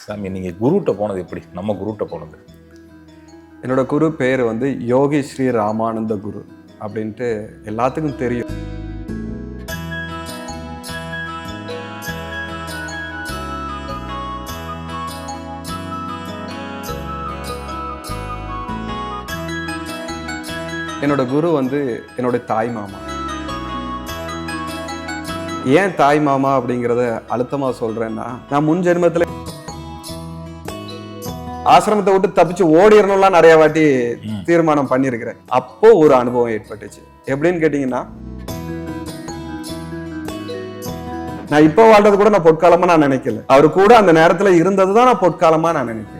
சாமி நீங்க குருட்ட போனது எப்படி? நம்ம குருட்ட போனது. என்னோட குரு பேர் வந்து யோகி ஸ்ரீ ராமானந்த குரு அப்படின்ட்டு எல்லாத்துக்கும் தெரியும். என்னோட குரு வந்து என்னோட தாய் மாமா. ஏன் தாய் மாமா அப்படிங்கிறத அழுத்தமா சொல்கிறேன்னா நான் முன் ஜென்மத்துல ஆசிரமத்தை விட்டு தப்பிச்சு ஓடிடணும்லாம் நிறைய வாட்டி. தீர்மானம் பண்ணியிருக்கிறேன். அப்போ ஒரு அனுபவம் ஏற்பட்டுச்சு. எப்படின்னு கேட்டீங்கன்னா நான் இப்போ வாழ்றது கூட நான் பொற்காலமா நான் நினைக்கல. அவர் கூட அந்த நேரத்துல இருந்தது தான் நான் பொற்காலமா நான் நினைக்கிறேன்.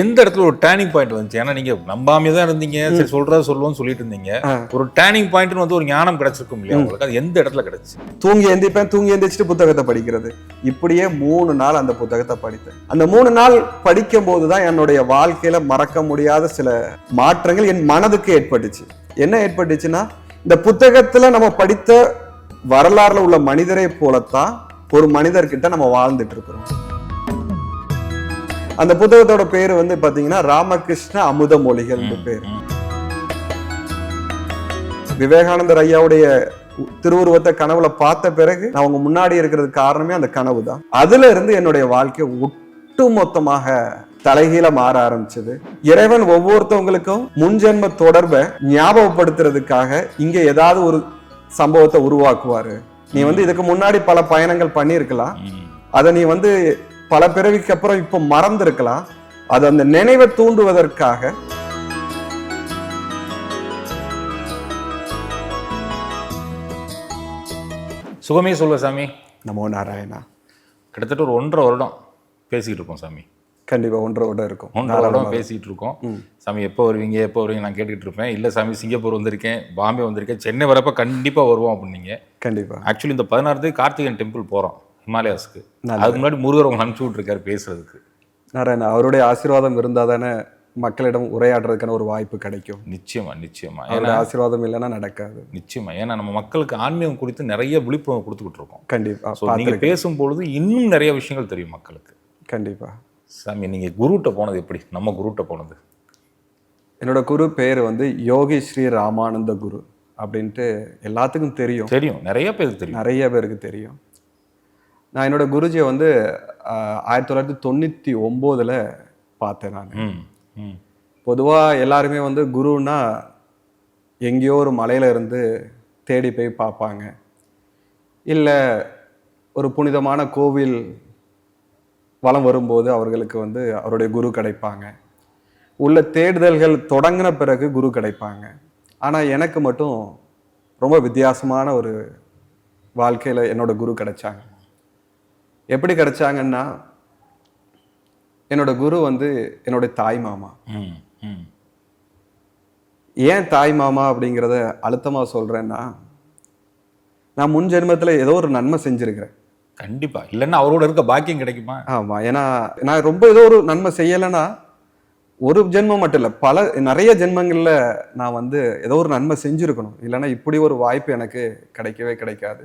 எந்த இடத்துல ஒரு டேர்னிங் பாயிண்ட் வந்துச்சு? ஏன்னா நீங்க நம்பாமே தான் இருந்தீங்க. சரி சொல்றத சொல்லுவோம்னு சொல்லிட்டு இருந்தீங்க. ஒரு டேர்னிங் பாயிண்ட்னு வந்து ஒரு ஞானம் கிடைச்சிருக்கும் இல்லையா உங்களுக்கு? அது எந்த இடத்துல கிடைச்சு? தூங்கி எந்திப்பேன் தூங்கி எந்திரிச்சிட்டு புத்தகத்தை படிக்கிறது. இப்படியே மூணு நாள் அந்த புத்தகத்தை படித்தேன். அந்த மூணு நாள் படிக்கும் போதுதான் என்னுடைய வாழ்க்கையில மறக்க முடியாத சில மாற்றங்கள் என் மனதுக்கு ஏற்பட்டுச்சு. என்ன ஏற்பட்டுச்சுன்னா இந்த புத்தகத்துல நம்ம படித்த வரலாறுல உள்ள மனிதரை போலத்தான் ஒரு மனிதர்கிட்ட நம்ம வாழ்ந்துட்டு இருக்கிறோம். அந்த புத்தகத்தோட பேரு வந்து பாத்தீங்கன்னா ராமகிருஷ்ண அமுத மொழிகள் பேர். விவேகானந்தர் ஐயாவுடைய திருவுருவத்தை கனவுல பார்த்த பிறகு நான் அவங்க முன்னாடி இருக்கிறதுக்கு காரணமே அந்த கனவு தான். அதுல இருந்து என்னுடைய வாழ்க்கை ஒட்டுமொத்தமாக தலைகீழ மாற ஆரம்பிச்சது. இறைவன் ஒவ்வொருத்தவங்களுக்கும் முன்ஜென்ம தொடர்பை ஞாபகப்படுத்துறதுக்காக இங்க ஏதாவது ஒரு சம்பவத்தை உருவாக்குவாரு. நீ வந்து இதுக்கு முன்னாடி பல பயணங்கள் பண்ணியிருக்கலாம். அதை நீ வந்து பல பிறவிக்கு அப்புறம் இப்போ மறந்திருக்கலாம். அது அந்த நினைவை தூண்டுவதற்காக. சுகமே சொல்வ சாமி. நமோ நாராயணா. கிட்டத்தட்ட ஒரு ஒன்றரை வருடம் பேசிக்கிட்டு இருக்கோம் சாமி. கண்டிப்பா ஒன்றரை விட இருக்கும். ஒன்றரை வருடம் பேசிட்டு இருக்கோம். சாமி எப்போ வருவீங்க எப்போ வருவீங்க நான் கேட்டுக்கிட்டு இருப்பேன். இல்லை சாமி சிங்கப்பூர் வந்திருக்கேன் பாம்பே வந்திருக்கேன் சென்னை வரப்ப கண்டிப்பா வருவோம் அப்படின்னீங்க கண்டிப்பா. ஆக்சுவலி இந்த பதினாறு தேதி கார்த்திகன் டெம்பிள் போறோம். ஹிமாலயாஸ்க்கு. அதுக்கு முன்னாடி முருகர் உங்களை அனுப்பிச்சு விட்டுருக்காரு பேசுறதுக்கு. நாராயணா அவருடைய ஆசீர்வாதம் இருந்தா தானே மக்களிடம் உரையாடுறதுக்கான ஒரு வாய்ப்பு கிடைக்கும்? நிச்சயமா நிச்சயமா. ஏன்னா ஆசீர்வாதம் இல்லைன்னா நடக்காது. நிச்சயமா. ஏன்னா நம்ம மக்களுக்கு ஆன்மீகம் குறித்து நிறைய விழிப்புணர்வு கொடுத்துக்கிட்டு இருக்கோம். கண்டிப்பா ஸோ நீங்க பார்த்திருக்கேன். பேசும்பொழுது இன்னும் நிறைய விஷயங்கள் தெரியும் மக்களுக்கு. கண்டிப்பா. சாமி நீங்க குருட்ட போனது எப்படி? நம்ம குருட்ட போனது. என்னோட குரு பேர் வந்து யோகி ஸ்ரீ ராமானந்த குரு. அப்படின்ட்டு எல்லாத்துக்கும் தெரியும். தெரியும். நிறைய பேருக்கு தெரியும். நிறைய பேருக்கு தெரியும். நான் என்னோட குருஜியை வந்து ஆயிரத்தி தொள்ளாயிரத்தி தொண்ணூற்றி ஒம்போதில் பார்த்தேன் நான். பொதுவாக எல்லாருமே வந்து குருன்னா எங்கேயோ ஒரு மலையில இருந்து தேடி போய் பார்ப்பாங்க. இல்லை ஒரு புனிதமான கோவில் வலம் வரும்போது அவர்களுக்கு வந்து அவருடைய குரு கிடைப்பாங்க. உள்ள தேடுதல்கள் தொடங்கின பிறகு குரு கிடைப்பாங்க. ஆனால் எனக்கு மட்டும் ரொம்ப வித்தியாசமான ஒரு வாழ்க்கையில் என்னோட குரு கிடைச்சாங்க. எப்படி கிடைச்சாங்கன்னா என்னோட குரு வந்து என்னோட தாய் மாமா. ஏன் தாய் மாமா அப்படிங்கிறத அழுத்தமா சொல்றேன்னா நான் முன் ஜென்மத்துல ஏதோ ஒரு நன்மை செஞ்சிருக்கிறேன். கண்டிப்பா. இல்லைன்னா அவரோட இருக்க பாக்கியம் கிடைக்குமா? ஆமா. ஏன்னா நான் ரொம்ப ஏதோ ஒரு நன்மை செய்யலைன்னா ஒரு ஜென்மம் மட்டும் இல்லை பல நிறைய ஜென்மங்கள்ல நான் வந்து ஏதோ ஒரு நன்மை செஞ்சிருக்கணும். இல்லைன்னா இப்படி ஒரு வாய்ப்பு எனக்கு கிடைக்கவே கிடைக்காது.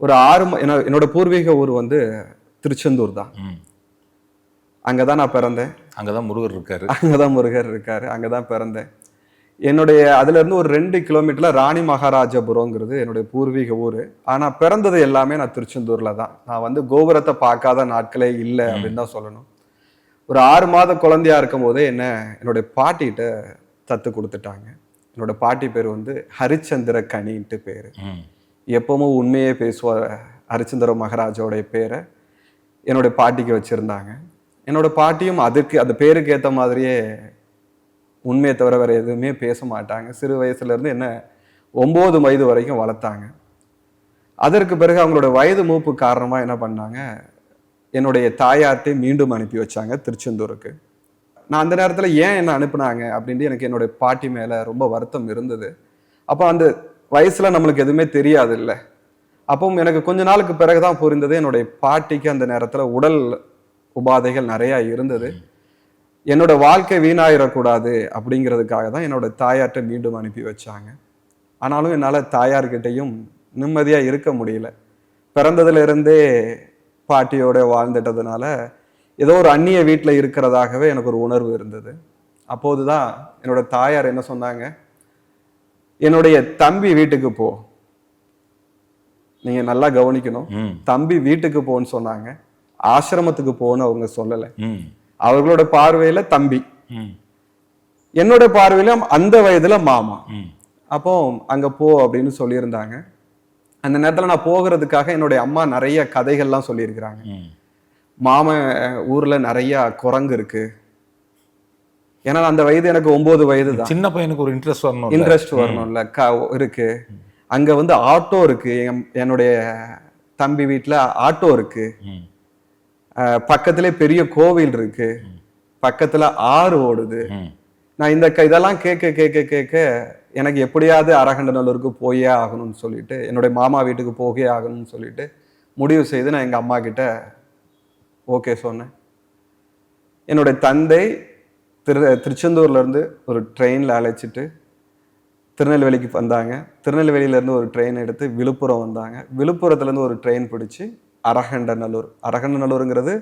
ஒரு ஆறு என்னோட பூர்வீக ஊர் வந்து திருச்செந்தூர் தான். ம். அங்கதான் நான் பிறந்தேன். அங்கதான் முருகர் இருக்காரு. அங்கதான் முருகர் இருக்காரு. அங்கதான் பிறந்தேன். என்னுடைய அதுல இருந்து ஒரு ரெண்டு கிலோமீட்டர்ல ராணி மகாராஜபுரங்கிறது என்னுடைய பூர்வீக ஊர். ஆனா பிறந்தது எல்லாமே நான் திருச்செந்தூர்ல தான். நான் வந்து கோபுரத்தை பார்க்காத நாட்களே இல்லை அப்படின்னு தான் சொல்லணும். ஒரு ஆறு மாத குழந்தையா இருக்கும் போதே என்ன என்னுடைய பாட்டிகிட்ட தத்து கொடுத்துட்டாங்க. என்னோட பாட்டி பேர் வந்து ஹரிச்சந்திர கனின்ட்டு பேர் எப்பவும் உண்மையே பேசுவார் ஹரிச்சந்திர மகராஜோடைய பேரை என்னுடைய பாட்டிக்கு வச்சுருந்தாங்க. என்னோட பாட்டியும் அதுக்கு அந்த பேருக்கு ஏற்ற மாதிரியே உண்மையை தவிர வேறு எதுவுமே பேச மாட்டாங்க. சிறு வயசுலேருந்து என்ன ஒம்பது வயது வரைக்கும் வளர்த்தாங்க. அதற்கு பிறகு அவங்களோட வயது மூப்பு காரணமாக என்ன பண்ணாங்க? என்னுடைய தாயார்ட்டே மீண்டும் அனுப்பி வச்சாங்க திருச்செந்தூருக்கு. நான் அந்த நேரத்தில் ஏன் என்ன அனுப்புனாங்க அப்படின்ட்டு எனக்கு என்னுடைய பாட்டி மேலே ரொம்ப வருத்தம் இருந்தது. அப்போ அந்த வயசில் நம்மளுக்கு எதுவுமே தெரியாது இல்லை அப்போ எனக்கு கொஞ்ச நாளுக்கு பிறகு தான் புரிந்தது என்னுடைய பாட்டிக்கு அந்த நேரத்தில் உடல் உபாதைகள் நிறையா இருந்தது. என்னோட வாழ்க்கை வீணாயிடக்கூடாது அப்படிங்கிறதுக்காக தான் என்னோட தாயார்கிட்ட மீண்டும் அனுப்பி வச்சாங்க. ஆனாலும் என்னால் தாயார்கிட்டையும் நிம்மதியாக இருக்க முடியல. பிறந்ததுலேருந்தே பாட்டியோட வாழ்ந்துட்டதுனால ஏதோ ஒரு அந்நிய வீட்டில் இருக்கிறதாகவே எனக்கு ஒரு உணர்வு இருந்தது. அப்போது தான் என்னோட தாயார் என்ன சொன்னாங்க? என்னுடைய தம்பி வீட்டுக்கு போ. நீங்க நல்லா கவனிக்கணும். தம்பி வீட்டுக்கு போன்னு சொன்னாங்க. ஆசிரமத்துக்கு போன்னு அவங்க சொல்லலை. அவர்களோட பார்வையில தம்பி. என்னோட பார்வையில அந்த வயதுல மாமா. அப்போ அங்க போ அப்படின்னு சொல்லியிருந்தாங்க. அந்த நேரத்துல நான் போகிறதுக்காக என்னுடைய அம்மா நிறைய கதைகள்லாம் சொல்லியிருக்கிறாங்க. மாமன் ஊர்ல நிறைய குரங்கு இருக்கு. ஏன்னா அந்த வயது எனக்கு ஒன்பது வயது தான் சின்ன பையனுக்கு ஒரு இன்ட்ரெஸ்ட் வரணும் இன்ட்ரெஸ்ட் வரணும்ல. க இருக்கு. அங்க வந்து ஆட்டோ இருக்கு. என்- என்னுடைய தம்பி வீட்ல ஆட்டோ இருக்கு. பக்கத்திலே பெரிய கோவில் இருக்கு. பக்கத்துல ஆறு ஓடுது. நான் இந்த இதெல்லாம் கேட்க கேட்க கேட்க எனக்கு எப்படியாவது அரகண்டநல்லூருக்கு போயே ஆகணும்னு சொல்லிட்டு என்னுடைய மாமா வீட்டுக்கு போகவே ஆகணும்னு சொல்லிட்டு முடிவு செய்து நான் எங்க அம்மா கிட்ட ஓகே சொன்னேன். என்னுடைய தந்தை திரு திருச்செந்தூர்லேருந்து ஒரு ட்ரெயினில் அழைச்சிட்டு திருநெல்வேலிக்கு வந்தாங்க. திருநெல்வேலியில இருந்து ஒரு ட்ரெயின் எடுத்து விழுப்புரம் வந்தாங்க. விழுப்புரத்துலேருந்து ஒரு ட்ரெயின் பிடிச்சி அரகண்டநல்லூர். அரகண்டநல்லூருங்கிறது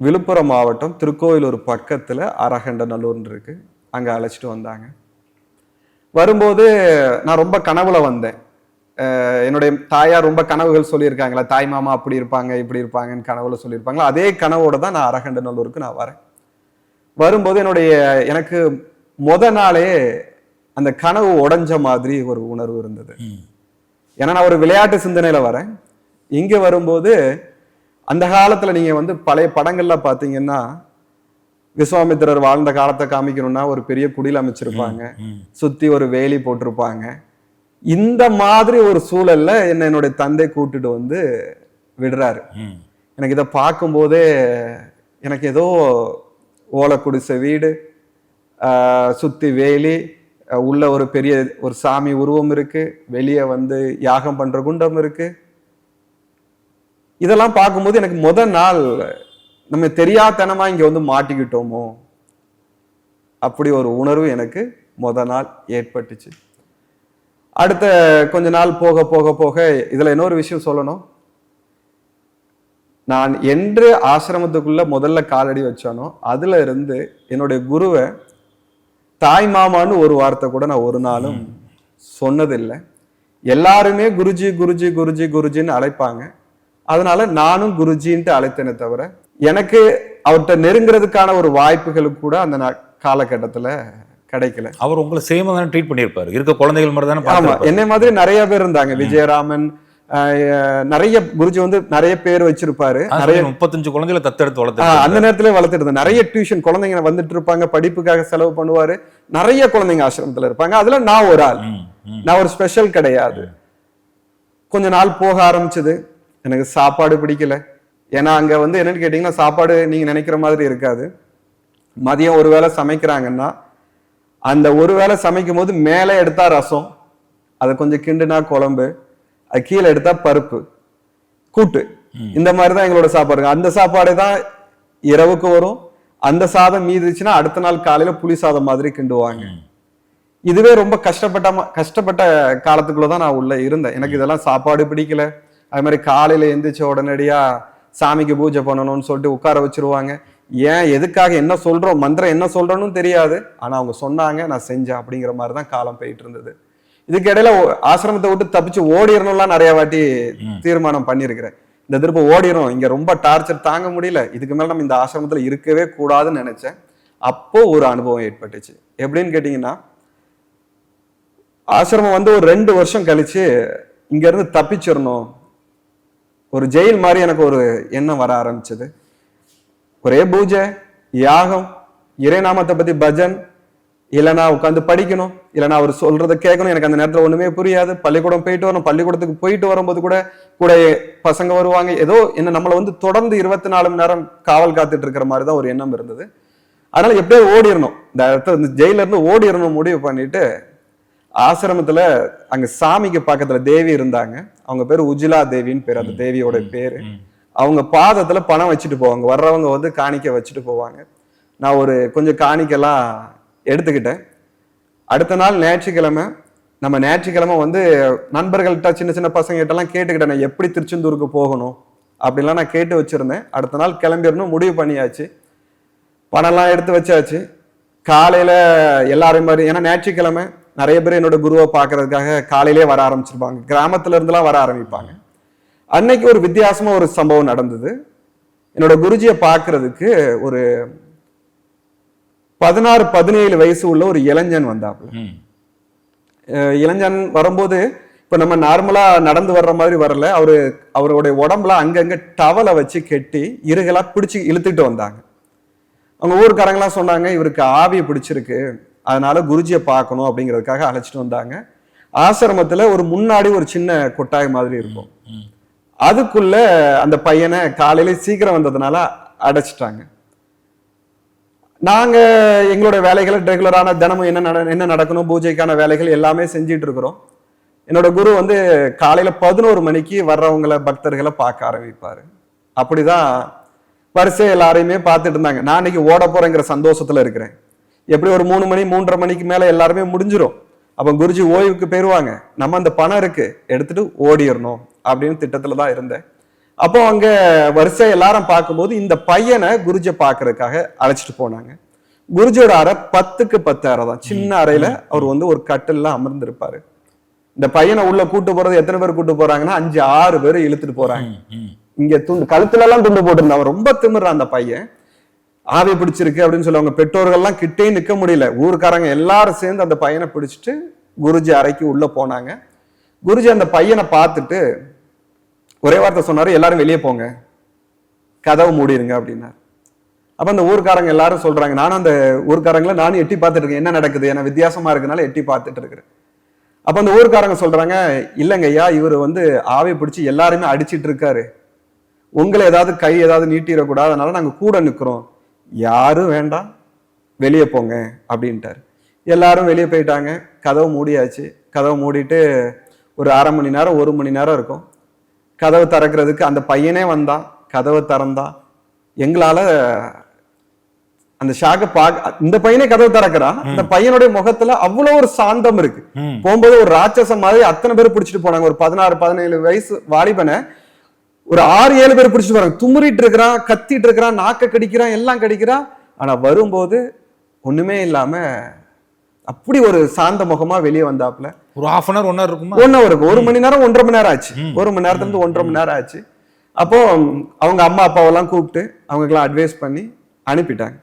விழுப்புரம் மாவட்டம் திருக்கோயிலூர் பக்கத்தில் அரகண்டநல்லூர்னு இருக்குது அங்கே அழைச்சிட்டு வந்தாங்க. வரும்போது நான் ரொம்ப கனவுல வந்தேன். என்னுடைய தாயார் ரொம்ப கனவுகள் சொல்லியிருக்காங்களா தாய் மாமா அப்படி இருப்பாங்க இப்படி இருப்பாங்கன்னு கனவுல சொல்லியிருப்பாங்களா? அதே கனவோட தான் நான் அரகண்டநல்லூருக்கு நான் வரேன். வரும்போது என்னுடைய எனக்கு முத நாளே அந்த கனவு உடைஞ்ச மாதிரி ஒரு உணர்வு இருந்தது. ஏன்னா நான் ஒரு விளையாட்டு சிந்தனையில வரேன். இங்க வரும்போது அந்த காலத்துல நீங்க வந்து பழைய படங்கள்ல பாத்தீங்கன்னா விஸ்வாமித்திரர் வாழ்ந்த காலத்தை காமிக்கணும்னா ஒரு பெரிய குடில் அமைச்சிருப்பாங்க. சுத்தி ஒரு வேலி போட்டிருப்பாங்க. இந்த மாதிரி ஒரு சூழல்ல என்ன என்னுடைய தந்தை கூட்டிட்டு வந்து விடுறாரு. எனக்கு இதை பார்க்கும்போதே எனக்கு ஏதோ ஓலை குடிசை வீடு சுற்றி வேலி உள்ள ஒரு பெரிய ஒரு சாமி உருவம் இருக்குது வெளியே வந்து யாகம் பண்ணுற குண்டம் இருக்குது இதெல்லாம் பார்க்கும்போது எனக்கு முத நாள் நம்ம தெரியாதனமாக இங்கே வந்து மாட்டிக்கிட்டோமோ? அப்படி ஒரு உணர்வு எனக்கு முத நாள் ஏற்பட்டுச்சு. அடுத்த கொஞ்ச நாள் போக போக போக இதில் இன்னொரு விஷயம் சொல்லணும். நான் என்று ஆசிரமத்துக்குள்ள முதல்ல காலடி வச்சானோ அதுல இருந்து என்னுடைய குருவை தாய் மாமான்னு ஒரு வார்த்தை கூட நான் ஒரு நாளும் சொன்னதில்லை. எல்லாருமே குருஜி குருஜி குருஜி குருஜின்னு அழைப்பாங்க. அதனால நானும் குருஜின்ட்டு அழைத்தேனே தவிர எனக்கு அவர்கிட்ட நெருங்குறதுக்கான ஒரு வாய்ப்புகள் கூட அந்த காலகட்டத்துல கிடைக்கல. அவர் உங்களை சேமா தானே ட்ரீட் பண்ணியிருப்பாரு. இருக்க குழந்தைகள் மாதிரி தானே ஆமா பார்த்திருப்பாரு. என்னை மாதிரி நிறைய பேர் இருந்தாங்க. விஜயராமன் நிறைய குருஜி வந்து நிறைய பேர் வச்சிருப்பாரு. நிறைய முப்பத்தஞ்சு குழந்தைகளை தத்தெடுத்து வளர்த்து அந்த நேரத்துல வளர்த்துட்டு நிறைய டியூஷன் குழந்தைங்க வந்துட்டு இருப்பாங்க படிப்புக்காக செலவு பண்ணுவாரு. நிறைய குழந்தைங்க ஆசிரமத்துல இருப்பாங்க. அதுல நான் ஒரு ஆள். நான் ஒரு ஸ்பெஷல் கிடையாது. கொஞ்ச நாள் போக ஆரம்பிச்சது. எனக்கு சாப்பாடு பிடிக்கல. ஏன்னா அங்க வந்து என்னன்னு கேட்டீங்கன்னா சாப்பாடு நீங்க நினைக்கிற மாதிரி இருக்காது. மதியம் ஒரு வேளை சமைக்கிறாங்கன்னா அந்த ஒரு வேளை சமைக்கும் போது மேலே எடுத்தா ரசம் அதை கொஞ்சம் கிண்டுனா குழம்பு அது கீழே எடுத்தா பருப்பு. கூட்டு. இந்த மாதிரி தான் எங்களோட சாப்பாடு அந்த சாப்பாடு தான் இரவுக்கு வரும். அந்த சாதம் மீதிச்சுன்னா அடுத்த நாள் காலையில புளி சாதம் மாதிரி கிண்டுவாங்க. இதுவே ரொம்ப கஷ்டப்பட்ட கஷ்டப்பட்ட காலத்துக்குள்ள தான் நான் உள்ள இருந்தேன். எனக்கு இதெல்லாம் சாப்பாடு பிடிக்கல. அது மாதிரி காலையில எந்திரிச்ச உடனடியா சாமிக்கு பூஜை பண்ணணும்னு சொல்லிட்டு உட்கார வச்சிருவாங்க. ஏன் எதுக்காக என்ன சொல்றோம் மந்திரம் என்ன சொல்றோன்னு தெரியாது. ஆனா அவங்க சொன்னாங்க நான் செஞ்சேன் அப்படிங்கிற மாதிரி தான் காலம் போயிட்டு இருந்தது. இதுக்கு இடையில ஆசிரமத்தை விட்டு தப்பிச்சு ஓடிடணும்லாம் நிறைய வாட்டி தீர்மானம் பண்ணியிருக்கிறேன். இந்த திரும்ப ஓடிடும் இங்க ரொம்ப டார்ச்சர் தாங்க முடியல. இதுக்கு மேல நம்ம இந்த ஆசிரமத்துல இருக்கவே கூடாதுன்னு நினைச்சேன். அப்போ ஒரு அனுபவம் ஏற்பட்டுச்சு. எப்படின்னு கேட்டீங்கன்னா ஆசிரமம் வந்து ஒரு ரெண்டு வருஷம் கழிச்சு இங்க இருந்து தப்பிச்சிடணும். ஒரு ஜெயில் மாதிரி எனக்கு ஒரு எண்ணம் வர ஆரம்பிச்சது. ஒரே பூஜை யாகம் இறைநாமத்தை பத்தி பஜன் இல்லைனா உட்காந்து படிக்கணும் இல்லைனா அவர் சொல்றதை கேட்கணும். எனக்கு அந்த நேரத்துல ஒண்ணுமே புரியாது. பள்ளிக்கூடம் போயிட்டு வரணும். பள்ளிக்கூடத்துக்கு போயிட்டு வரும்போது கூட கூட பசங்க வருவாங்க. ஏதோ என்ன நம்மளை வந்து தொடர்ந்து இருபத்தி நாலு மணி நேரம் காவல் காத்துட்டு இருக்கிற மாதிரி தான் ஒரு எண்ணம் இருந்தது. அதனால எப்படியோ ஓடிடணும். இந்த இடத்துல இந்த ஜெயில இருந்து ஓடிடணும் முடிவு பண்ணிட்டு ஆசிரமத்துல அங்க சாமிக்கு பக்கத்துல தேவி இருந்தாங்க. அவங்க பேர் உஜிலா தேவின்னு பேர். அந்த தேவியோட பேரு. அவங்க பாதத்துல பணம் வச்சுட்டு போவாங்க. வர்றவங்க வந்து காணிக்க வச்சுட்டு போவாங்க. நான் ஒரு கொஞ்சம் காணிக்கெல்லாம் எடுத்துக்கிட்டேன். அடுத்த நாள் ஞாயிற்றுக்கிழமை நம்ம ஞாயிற்றுக்கிழமை வந்து நண்பர்கள்ட்ட சின்ன சின்ன பசங்ககிட்டலாம் கேட்டுக்கிட்டேன். நான் எப்படி திருச்செந்தூருக்கு போகணும் அப்படின்லாம் நான் கேட்டு வச்சிருந்தேன். அடுத்த நாள் கிளம்பிடணும் முடிவு பண்ணியாச்சு. பணம்லாம் எடுத்து வச்சாச்சு. காலையில் எல்லாரையும் மாதிரி ஏன்னா ஞாயிற்றுக்கிழமை நிறைய பேர் என்னோட குருவை பார்க்கறதுக்காக காலையிலே வர ஆரம்பிச்சிருப்பாங்க. கிராமத்துல இருந்துலாம் வர ஆரம்பிப்பாங்க. அன்னைக்கு ஒரு வித்தியாசமா ஒரு சம்பவம் நடந்தது. என்னோட குருஜியை பார்க்கறதுக்கு ஒரு பதினாறு பதினேழு வயசு உள்ள ஒரு இளைஞன் வந்தாப்புல. இளைஞன் வரும்போது இப்ப நம்ம நார்மலா நடந்து வர்ற மாதிரி வரல. அவரு அவருடைய உடம்புல அங்கங்க டவலை வச்சு கெட்டி இருகலா பிடிச்சு இழுத்துட்டு வந்தாங்க. அவங்க ஊர்க்காரங்களாம் சொன்னாங்க இவருக்கு ஆவி பிடிச்சிருக்கு. அதனால குருஜியை பார்க்கணும் அப்படிங்கிறதுக்காக அழைச்சிட்டு வந்தாங்க. ஆசிரமத்துல ஒரு முன்னாடி ஒரு சின்ன கொட்டாய் மாதிரி இருக்கும். அதுக்குள்ள அந்த பையனை காலையில சீக்கிரம் வந்ததுனால அடைச்சிட்டாங்க. நாங்கள் எங்களுடைய வேலைகளை ரெகுலரான தினமும் என்ன நட என்ன நடக்கணும் பூஜைக்கான வேலைகள் எல்லாமே செஞ்சிட்டு இருக்கிறோம். என்னோட குரு வந்து காலையில் பதினோரு மணிக்கு வர்றவங்கள பக்தர்களை பார்க்க ஆரம்பிப்பார். அப்படிதான் வரிசை எல்லாரையுமே பார்த்துட்டு இருந்தாங்க. நான் இன்னைக்கு ஓட போகிறேங்கிற சந்தோஷத்தில் இருக்கிறேன். எப்படி ஒரு மூணு மணி மூன்றரை மணிக்கு மேலே எல்லாருமே முடிஞ்சிடும் அப்போ குருஜி ஓய்வுக்கு போயிடுவாங்க நம்ம அந்த பணம் இருக்குது எடுத்துட்டு ஓடிடணும் அப்படின்னு திட்டத்தில் தான் இருந்தேன். அப்போ அங்க வரிசை எல்லாரும் பார்க்கும்போது இந்த பையனை குருஜியை பார்க்கறதுக்காக அழைச்சிட்டு போனாங்க. குருஜியோட அறை பத்துக்கு பத்து அறை தான். சின்ன அறையில அவர் வந்து ஒரு கட்டில்ல அமர்ந்திருப்பாரு. இந்த பையனை உள்ள கூட்டு போறது எத்தனை பேர் கூட்டு போறாங்கன்னா அஞ்சு ஆறு பேர் இழுத்துட்டு போறாங்க. இங்க துண்டு கழுத்துல எல்லாம் துண்டு போட்டிருந்தான். ரொம்ப திமிர்றான் அந்த பையன். ஆவி பிடிச்சிருக்கு அப்படின்னு சொல்லி அவங்க பெற்றோர்கள்லாம் கிட்டே நிக்க முடியல. ஊர்க்காரங்க எல்லாரும் சேர்ந்து அந்த பையனை பிடிச்சிட்டு குருஜி அறைக்கு உள்ள போனாங்க. குருஜி அந்த பையனை பார்த்துட்டு ஒரே வார்த்தை சொன்னார் எல்லாரும் வெளியே போங்க. கதவை மூடிடுங்க அப்படின்னார். அப்போ அந்த ஊர்க்காரங்க எல்லாரும் சொல்கிறாங்க நானும் அந்த ஊர்க்காரங்களை நானும் எட்டி பார்த்துட்டு இருக்கேன். என்ன நடக்குது? ஏன்னா வித்தியாசமாக இருக்கனால எட்டி பார்த்துட்டு இருக்கிறேன். அப்போ அந்த ஊர்க்காரங்க சொல்கிறாங்க இல்லைங்க ஐயா இவர் வந்து ஆவி பிடிச்சி எல்லாருமே அடிச்சிட்டு இருக்காரு. உங்களை ஏதாவது கை ஏதாவது நீட்டிடக்கூடாது. அதனால நாங்கள் கூட நிற்கிறோம் யாரும் வேண்டாம். வெளியே போங்க அப்படின்ட்டாரு. எல்லாரும் வெளியே போயிட்டாங்க. கதவு மூடியாச்சு. கதவு மூடிட்டு ஒரு அரை மணி நேரம் ஒரு மணி நேரம் இருக்கும். கதவு திறக்கிறதுக்கு அந்த பையனே வந்தான் கதவை திறந்தான் எங்களால அந்த ஷாக்க பார்க்க இந்த பையனே கதவு திறக்கிறான் அந்த பையனுடைய முகத்துல அவ்வளவு ஒரு சாந்தம் இருக்கு. போகும்போது ஒரு ராட்சசம் மாதிரி அத்தனை பேர் பிடிச்சிட்டு போனாங்க. ஒரு பதினாறு பதினேழு வயசு வாலிபனை ஒரு ஆறு ஏழு பேர் பிடிச்சிட்டு போறாங்க. தும்முறிட்டு இருக்கிறான் கத்திட்டு இருக்கிறான் நாக்க கடிக்கிறான் எல்லாம் கடிக்கிறான் ஆனா வரும்போது ஒண்ணுமே இல்லாம அப்படி ஒரு சாந்த முகமா வெளியே வந்தாப்புல ஒரு half an hour one hour இருக்குமா? ஒன் ஹவருக்கு ஒரு மணி நேரம் ஒன்றரை மணி நேரம் ஆச்சு. ஒரு மணி நேரத்துல இருந்து ஒன்றரை மணி நேரம் ஆச்சு. அப்போ அவங்க அம்மா அப்பாவெல்லாம் கூப்பிட்டு அவங்களுக்கெல்லாம் அட்வைஸ் பண்ணி அனுப்பிட்டாங்க.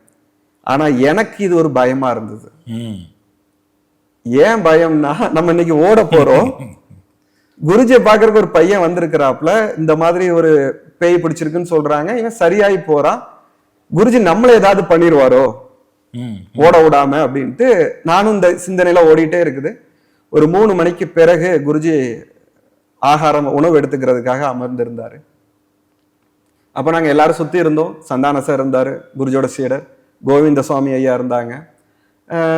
ஆனா எனக்கு இது ஒரு பயமா இருந்தது. ஏன் பயம்னா நம்ம இன்னைக்கு ஓட போறோம். குருஜியை பாக்குறதுக்கு ஒரு பையன் வந்திருக்கிறாப்ல இந்த மாதிரி ஒரு பேய் பிடிச்சிருக்குன்னு சொல்றாங்க. இவன் சரியாயி போறான். குருஜி நம்மள ஏதாவது பண்ணிடுவாரோ? ஓட விடாம அப்படின்ட்டு நானும் இந்த சிந்தனையில ஓடிட்டே இருக்குது. ஒரு மூணு மணிக்கு பிறகு குருஜி ஆகாரம் உணவு எடுத்துக்கிறதுக்காக அமர்ந்திருந்தாரு. அப்போ நாங்கள் எல்லாரும் சுற்றி இருந்தோம். சந்தான சார் இருந்தாரு குருஜோட சீடர் கோவிந்த சுவாமி ஐயா இருந்தாங்க.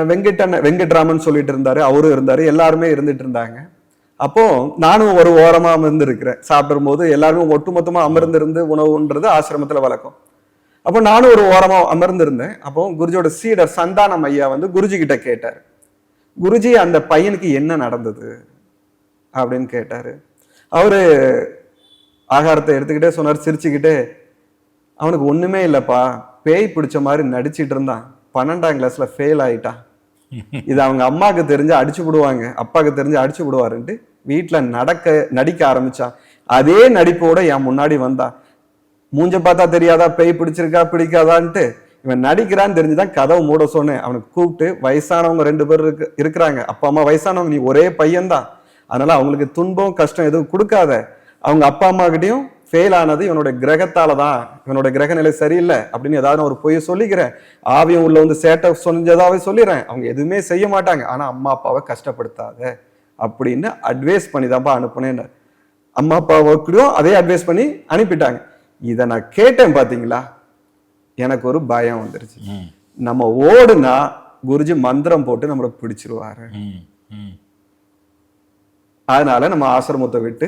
வெங்கட்டன் வெங்கட்ராமன் சொல்லிட்டு இருந்தாரு அவரும் இருந்தார் எல்லாருமே இருந்துட்டு இருந்தாங்க. அப்போ நானும் ஒரு ஓரமா அமர்ந்திருக்கிறேன். சாப்பிடும்போது எல்லாருமே ஒட்டுமொத்தமாக அமர்ந்திருந்து உணவுன்றது ஆசிரமத்தில் வழக்கம். அப்போ நானும் ஒரு ஓரமா அமர்ந்திருந்தேன். அப்போ குருஜியோட சீடர் சந்தானம் ஐயா வந்து குருஜி கிட்ட கேட்டார். குருஜி அந்த பையனுக்கு என்ன நடந்தது? அப்படின்னு கேட்டாரு. அவரு ஆகாரத்தை எடுத்துக்கிட்டே சொன்னார் சிரிச்சுக்கிட்டே அவனுக்கு ஒண்ணுமே இல்லப்பா. பேய் பிடிச்ச மாதிரி நடிச்சிட்டு இருந்தான். பன்னெண்டாம் கிளாஸ்ல ஃபெயில் ஆயிட்டான் இது அவங்க அம்மாவுக்கு தெரிஞ்சு அடிச்சு விடுவாங்க. அப்பாவுக்கு தெரிஞ்சு அடிச்சு விடுவாருன்ட்டு வீட்டில் நடக்க நடிக்க ஆரம்பிச்சான் அதே நடிப்போட என் முன்னாடி வந்தான் மூஞ்ச பார்த்தா தெரியாதா? பேய் பிடிச்சிருக்கா? பிடிக்காதான்ட்டு இவன் நடிக்கிறான்னு தெரிஞ்சுதான் கதவை மூட சொன்னேன். அவனுக்கு கூப்பிட்டு வயசானவங்க ரெண்டு பேர் இருக்கு இருக்கிறாங்க. அப்பா அம்மா வயசானவங்க நீ ஒரே பையன்தான். அதனால அவங்களுக்கு துன்பம் கஷ்டம் எதுவும் கொடுக்காத. அவங்க அப்பா அம்மா கிட்டையும் ஃபெயில் ஆனது இவனோட கிரகத்தால தான் இவனோட கிரக நிலை சரியில்லை அப்படின்னு ஏதாவது நான் ஒரு பொய்யை சொல்லிக்கிறேன். ஆவியம் உள்ள வந்து சேட்டை சொன்னதாவே சொல்லிடுறேன் அவங்க எதுவுமே செய்ய மாட்டாங்க. ஆனா அம்மா அப்பாவை கஷ்டப்படுத்தாத அப்படின்னு அட்வைஸ் பண்ணி தான்ப்பா அனுப்புனேன். அம்மா அப்பாவுக்கும் அதே அட்வைஸ் பண்ணி அனுப்பிட்டாங்க. இதை நான் கேட்டேன் பாத்தீங்களா? எனக்கு ஒரு பயம் வந்துருச்சு. நம்ம ஓடுனா குருஜி மந்திரம் போட்டு நம்மளை பிடிச்சிருவாரு. அதனால நம்ம ஆசிரமத்தை விட்டு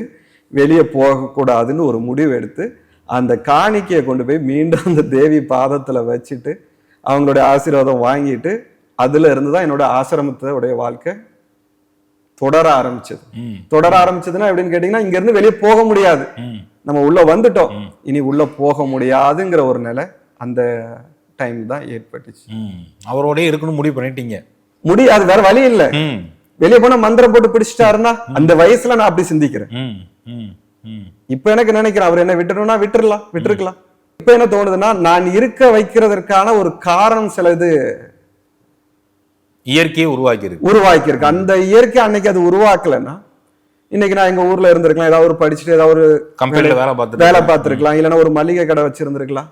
வெளியே போகக்கூடாதுன்னு ஒரு முடிவு எடுத்து அந்த காணிக்கையை கொண்டு போய் மீண்டும் அந்த தேவி பாதத்துல வச்சுட்டு அவங்களுடைய ஆசீர்வாதம் வாங்கிட்டு அதுல இருந்து தான் என்னோட ஆசிரமத்தோடைய வாழ்க்கை தொடர ஆரம்பிச்சது. தொடர ஆரம்பிச்சதுன்னா எப்படின்னு கேட்டீங்கன்னா இங்க இருந்து வெளியே போக முடியாது. நம்ம உள்ள வந்துட்டோம். இனி உள்ள போக முடியாதுங்கிற ஒரு நிலை அந்த டைம் தான் ஏற்பட்டுச்சு. அவரோடயே இருக்கணும் முடிவு பண்ணிட்டீங்க. முடி அது வேற வழி இல்ல. வெளியே போனா மந்திரம் போட்டு பிடிச்சிட்டாருன்னா அந்த வயசுல நான் அப்படி சிந்திக்கிறேன். இப்ப எனக்கு நினைக்கிறேன் அவர் என்ன விட்டுறணும்னா விட்டுறலாம் விட்டுருக்கலாம். இப்ப என்ன தோணுதுன்னா நான் இருக்க வைக்கிறதற்கான ஒரு காரணம் சில இது இயற்கையை உருவாக்கி இருக்கு உருவாக்கியிருக்கு. அந்த இயற்கை அன்னைக்கு அது உருவாக்கலைன்னா இன்னைக்கு நான் எங்க ஊர்ல இருந்திருக்கலாம். ஏதாவது ஒரு படிச்சுட்டு ஏதாவது ஒரு கம்பெனில வேலை பார்த்துட்டு வேலை பார்த்திருக்கலாம். இல்லைன்னா ஒரு மளிகை கடை வச்சிருந்திருக்கலாம்.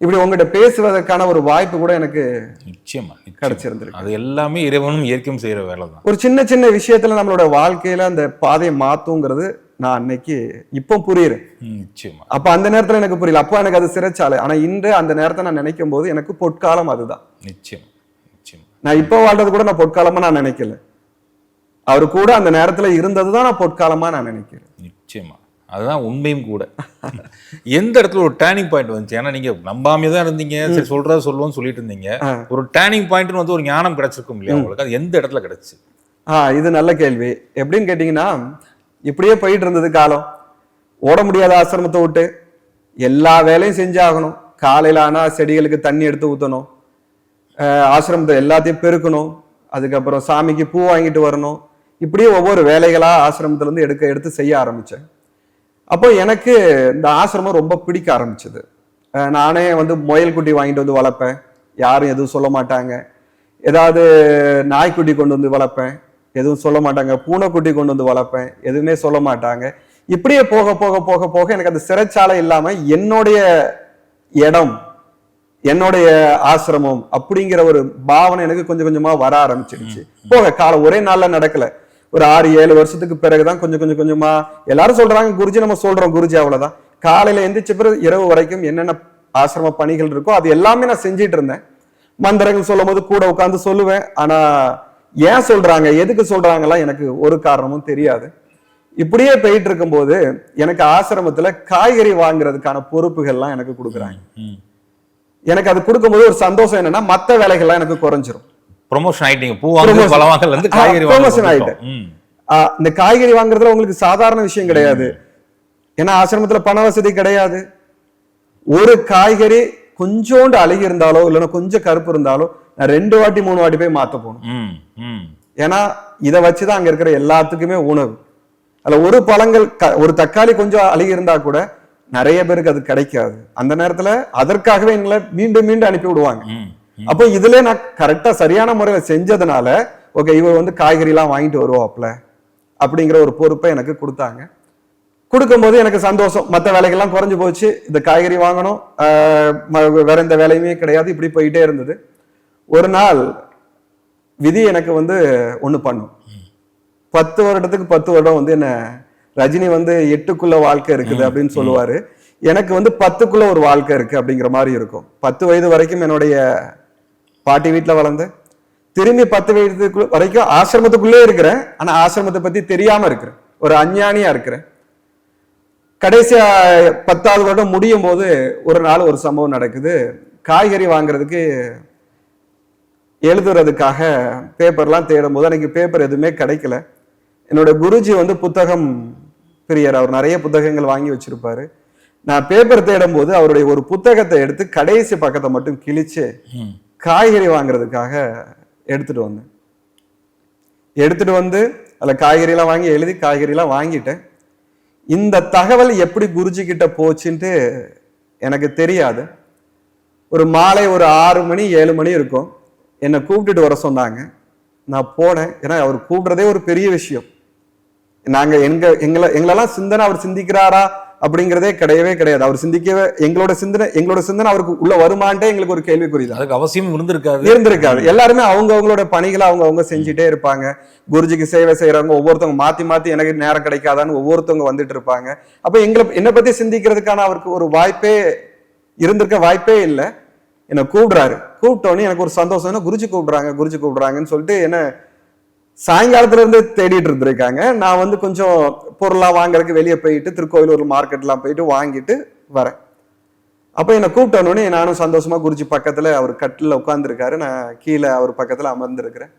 இப்படி உங்ககிட்ட பேசுவதற்கான ஒரு வாய்ப்பு கூட எனக்கு நிச்சயமா. கிடைச்சிருந்திருக்கு. அது எல்லாமே இறைவனும் இயற்கையும் செய்யற வேலை தான். ஒரு சின்ன சின்ன விஷயத்துல நம்மளோட வாழ்க்கையில அந்த பாதையை மாத்துங்கிறது நான் அன்னைக்கு இப்போ புரியுறேன். நிச்சயமா. அப்ப அந்த நேரத்துல எனக்கு புரியல. அப்போ எனக்கு அது சிறைச்சாலை. ஆனா இன்று அந்த நேரத்தை நான் நினைக்கும் போது எனக்கு பொற்காலம் அதுதான். நிச்சயம் நிச்சயம். நான் இப்போ வாழ்றது கூட நான் பொற்காலமா நான் நினைக்கல. அவர் கூட அந்த நேரத்துல இருந்ததுதான் நான் பொற்காலமா நான் நினைக்கிறேன். நிச்சயமா. அதுதான் உண்மையும் கூட. எந்த இடத்துல ஒரு டேர்னிங் பாயிண்ட் வந்துச்சு? ஏன்னா நீங்க நம்பாமே தான் இருந்தீங்க சரி சொல்றத சொல்லுவோம்னு சொல்லிட்டு இருந்தீங்க. ஒரு டேர்னிங் பாயிண்ட்னு வந்து ஒரு ஞானம் கிடைச்சிருக்கும் இல்லையா உங்களுக்கு? அது எந்த இடத்துல கிடைச்சு? ஆ இது நல்ல கேள்வி. எப்படின்னு கேட்டிங்கன்னா இப்படியே போயிட்டு இருந்தது காலம். ஓட முடியாத ஆசிரமத்தை விட்டு எல்லா வேலையும் செஞ்சாகணும் காலையில ஆனா செடிகளுக்கு தண்ணி எடுத்து ஊற்றணும் ஆசிரமத்தை எல்லாத்தையும் பெருக்கணும். அதுக்கப்புறம் சாமிக்கு பூ வாங்கிட்டு வரணும். இப்படியே ஒவ்வொரு வேலைகளா ஆசிரமத்துல இருந்து எடுக்க எடுத்து செய்ய ஆரம்பிச்சேன். அப்போ எனக்கு இந்த ஆசிரமம் ரொம்ப பிடிக்க ஆரம்பிச்சது. நானே வந்து முயல் குட்டி வாங்கிட்டு வந்து வளர்ப்பேன். யாரும் எதுவும் சொல்ல மாட்டாங்க. ஏதாவது நாய்க்குட்டி கொண்டு வந்து வளர்ப்பேன். எதுவும் சொல்ல மாட்டாங்க. பூனைக்குட்டி கொண்டு வந்து வளர்ப்பேன். எதுவுமே சொல்ல மாட்டாங்க. இப்படியே போக போக போக போக எனக்கு அந்த சிறைச்சாலை இல்லாம என்னுடைய இடம் என்னுடைய ஆசிரமம் அப்படிங்கிற ஒரு பாவனை எனக்கு கொஞ்சம் கொஞ்சமா வர ஆரம்பிச்சிடுச்சு. போக காலம் ஒரே நாள்ல நடக்கல. ஒரு ஆறு ஏழு வருஷத்துக்கு பிறகுதான் கொஞ்சம் கொஞ்சம் கொஞ்சமா எல்லாரும் சொல்றாங்க குருஜி நம்ம சொல்றோம் குருஜி அவ்வளவுதான். காலையில எந்திரிச்ச பிறகு இரவு வரைக்கும் என்னென்ன ஆசிரம பணிகள் இருக்கோ அது எல்லாமே நான் செஞ்சிட்டு இருந்தேன். மந்திரங்கள் சொல்லும் போது கூட உட்காந்து சொல்லுவேன். ஆனா ஏன் சொல்றாங்க எதுக்கு சொல்றாங்கலாம் எனக்கு ஒரு காரணமும் தெரியாது. இப்படியே போயிட்டு இருக்கும்போது எனக்கு ஆசிரமத்துல காய்கறி வாங்குறதுக்கான பொறுப்புகள்லாம் எனக்கு கொடுக்குறாங்க. எனக்கு அது கொடுக்கும்போது ஒரு சந்தோஷம் என்னன்னா மத்த வேலைகள்லாம் எனக்கு குறைஞ்சிரும். ப்ரொமோஷன் ஆயிட்டீங்க பூ வாங்க Promotion. பழ வாங்கல இருந்து காய்கறி வாங்க ஆயிட்டேன். இந்த காய்கறி வாங்குறதுல உங்களுக்கு சாதாரண விஷயம் கிடையாது. ஏன்னா ஆசிரமத்துல பண வசதி கிடையாது. ஒரு காய்கறி கொஞ்சோண்டு அழுகி இருந்தாலோ இல்லைன்னா கொஞ்சம் கருப்பு இருந்தாலோ நான் ரெண்டு வாட்டி மூணு வாட்டி போய் மாத்த போகணும். ஏன்னா இதை வச்சுதான் அங்க இருக்கிற எல்லாத்துக்குமே உணவு. அதுல ஒரு பழங்கள் ஒரு தக்காளி கொஞ்சம் அழுகி இருந்தா கூட நிறைய பேருக்கு அது கிடைக்காது. அந்த நேரத்துல அதற்காகவே எங்களை மீண்டும் மீண்டும் அனுப்பி விடுவாங்க. அப்போ இதுல நான் கரெக்டா சரியான முறையில செஞ்சதுனால ஓகே இவர் வந்து காய்கறி எல்லாம் வாங்கிட்டு வருவாப்ல அப்படிங்கிற ஒரு பொறுப்பை எனக்கு கொடுத்தாங்க. கொடுக்கும்போது எனக்கு சந்தோஷம். மற்ற வேலைகள்லாம் குறைஞ்சு போச்சு. இந்த காய்கறி வாங்கணும். வேற எந்த வேலையுமே கிடையாது. இப்படி போயிட்டே இருந்தது. ஒரு நாள் விதி எனக்கு வந்து ஒண்ணு பண்ணும். பத்து வருடத்துக்கு பத்து வருடம் வந்து என்ன ரஜினி வந்து எட்டுக்குள்ள வாழ்க்கை இருக்குது அப்படின்னு சொல்லுவாரு. எனக்கு வந்து பத்துக்குள்ள ஒரு வாழ்க்கை இருக்கு அப்படிங்கிற மாதிரி இருக்கும். பத்து வயது வரைக்கும் என்னுடைய பாட்டி வீட்டில் வளர்ந்தேன் திரும்பி பத்து வயதுக்கு வரைக்கும் ஆசிரமத்துக்குள்ளே இருக்கிறேன். ஆனால் ஆசிரமத்தை பற்றி தெரியாமல் இருக்கிறேன். ஒரு அஞ்ஞானியாக இருக்கிறேன். கடைசியா பத்தாவது வருடம் முடியும் போது ஒரு நாள் ஒரு சம்பவம் நடக்குது. காய்கறி வாங்குறதுக்கு எழுதுறதுக்காக பேப்பர்லாம் தேடும் போது எனக்கு பேப்பர் எதுவுமே கிடைக்கல. என்னோட குருஜி வந்து புத்தகம் பிரியர் அவர் நிறைய புத்தகங்கள் வாங்கி வச்சிருப்பாரு. நான் பேப்பர் தேடும் போது அவருடைய ஒரு புத்தகத்தை எடுத்து கடைசி பக்கத்தை மட்டும் கிழிச்சு ம். காய்கறி வாங்குறதுக்காக எடுத்துட்டு வந்தேன். எடுத்துட்டு வந்து அதில் காய்கறிலாம் வாங்கி எழுதி காய்கறிலாம் வாங்கிட்டேன். இந்த தகவல் எப்படி குருஜி கிட்ட போச்சுன்ட்டு எனக்கு தெரியாது. ஒரு மாலை ஒரு ஆறு மணி ஏழு மணி இருக்கும். என்னை கூப்பிட்டுட்டு வர சொன்னாங்க. நான் போனேன். ஏன்னா அவர் கூப்பிடுறதே ஒரு பெரிய விஷயம். நாங்கள் எங்க எங்களை எங்களெல்லாம் சிந்தனை அவர் சிந்திக்கிறாரா? அப்படிங்கிறதே கிடையவே கிடையாது. அவர் சிந்திக்கவே எங்களோட சிந்தனை எங்களோட சிந்தனை அவருக்கு உள்ள வருமான்ட்டே எங்களுக்கு ஒரு கேள்விக்குறிதான் அதுக்கு அவசியம் இருந்திருக்காது. இருந்திருக்காது. எல்லாருமே அவங்க அவங்களோட பணிகளை அவங்க அவங்க செஞ்சுட்டே இருப்பாங்க. குருஜிக்கு சேவை செய்யறவங்க ஒவ்வொருத்தவங்க மாத்தி மாத்தி எனக்கு நேரம் கிடைக்காதான்னு ஒவ்வொருத்தவங்க வந்துட்டு இருப்பாங்க. அப்ப எங்களை என்னை பத்தி சிந்திக்கிறதுக்கான அவருக்கு ஒரு வாய்ப்பே இருந்திருக்க வாய்ப்பே இல்லை. என்னை கூப்பிடுறாரு. கூப்பிட்டோன்னே எனக்கு ஒரு சந்தோஷம். குருஜி கூப்பிடுறாங்க குருஜி கூப்பிடுறாங்கன்னு சொல்லிட்டு என்ன சாயங்காலத்துல இருந்து தேடிட்டு இருந்திருக்காங்க. நான் வந்து கொஞ்சம் பொருளா வாங்குறதுக்கு வெளியே போயிட்டு திருக்கோயிலூர் மார்க்கெட்லாம் போயிட்டு வாங்கிட்டு வரேன். அப்போ என்னை கூப்பிட்டோன்னே நானும் சந்தோஷமா குருஜி பக்கத்துல அவர் கட்டில் உட்காந்துருக்காரு நான் கீழே அவர் பக்கத்துல அமர்ந்திருக்கிறேன்.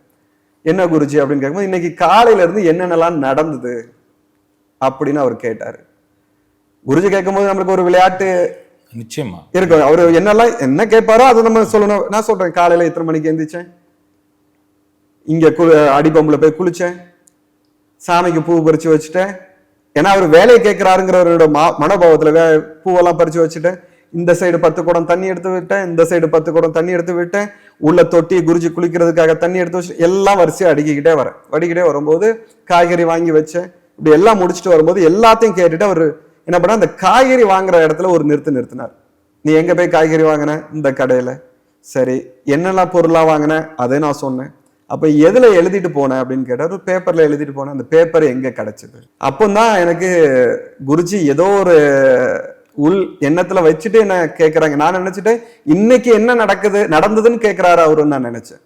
என்ன குருஜி? அப்படின்னு கேட்கும்போது இன்னைக்கு காலையில இருந்து என்னென்னலாம் நடந்தது? அப்படின்னு அவர் கேட்டாரு. குருஜி கேட்கும்போது நம்மளுக்கு ஒரு விளையாட்டு நிச்சயமா. இருக்கும். அவரு என்னெல்லாம் என்ன கேட்பாரோ அதை நம்ம சொல்லணும். நான் சொல்றேன் காலையில எத்தனை மணிக்கு எந்திரிச்சேன்? இங்கே கு அடிப்பம்பில் போய் குளித்தேன் சாமிக்கு பூ பறித்து வச்சுட்டேன். ஏன்னா அவர் வேலையை கேட்குறாருங்கிறவரோட மா மனோபாவத்தில் வே பூவெல்லாம் பறித்து வச்சுட்டேன். இந்த சைடு பத்து குடம் தண்ணி எடுத்து விட்டேன். இந்த சைடு பத்து குடம் தண்ணி எடுத்து விட்டேன். உள்ள தொட்டி குருஜி குளிக்கிறதுக்காக தண்ணி எடுத்து வச்சு எல்லாம் வரிசையாக அடிக்கிட்டே வரேன். வடிக்கிட்டே வரும்போது காய்கறி வாங்கி வச்சேன். இப்படி எல்லாம் முடிச்சுட்டு வரும்போது எல்லாத்தையும் கேட்டுட்டு அவர் என்ன பண்ண அந்த காய்கறி வாங்குற இடத்துல ஒரு நிறுத்து நிறுத்தினார். நீ எங்கே போய் காய்கறி வாங்கின? இந்த கடையில். சரி என்னெல்லாம் பொருளாக வாங்கின? அதை நான் சொன்னேன். அப்ப எதுல எழுதிட்டு போனேன் அப்படின்னு கேட்டார் பேப்பர்ல எழுதிட்டு போனேன். அந்த பேப்பர் எங்க கிடைச்சது? அப்போதான் எனக்கு குருஜி ஏதோ ஒரு உள் எண்ணத்துல வச்சுட்டு என்ன கேக்குறாங்க. நான் நினைச்சிட்டேன் இன்னைக்கு என்ன நடக்குது நடந்ததுன்னு கேக்குறாரு அவருன்னு நான் நினைச்சேன்.